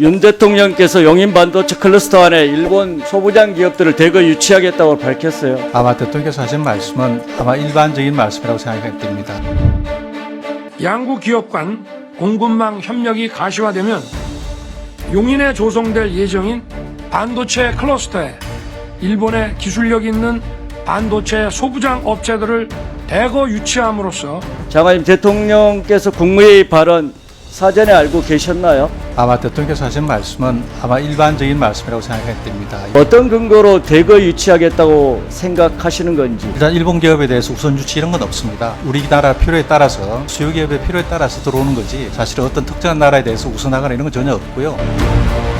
윤 대통령께서 용인 반도체 클러스터 안에 일본 소부장 기업들을 대거 유치하겠다고 밝혔어요. 아마 대통령께서 하신 말씀은 아마 일반적인 말씀이라고 생각이 됩니다. 양국 기업 간 공급망 협력이 가시화되면 용인에 조성될 예정인 반도체 클러스터에 일본의 기술력 있는 반도체 소부장 업체들을 대거 유치함으로써 장관님 대통령께서 국무회의 발언 사전에 알고 계셨나요? 아마 대통령께서 하신 말씀은 아마 일반적인 말씀이라고 생각이 됩니다. 어떤 근거로 대거 유치하겠다고 생각하시는 건지 일단 일본 기업에 대해서 우선 유치 이런 건 없습니다. 우리나라 필요에 따라서 수요 기업의 필요에 따라서 들어오는 거지 사실 어떤 특정한 나라에 대해서 우선하거나 이런 건 전혀 없고요.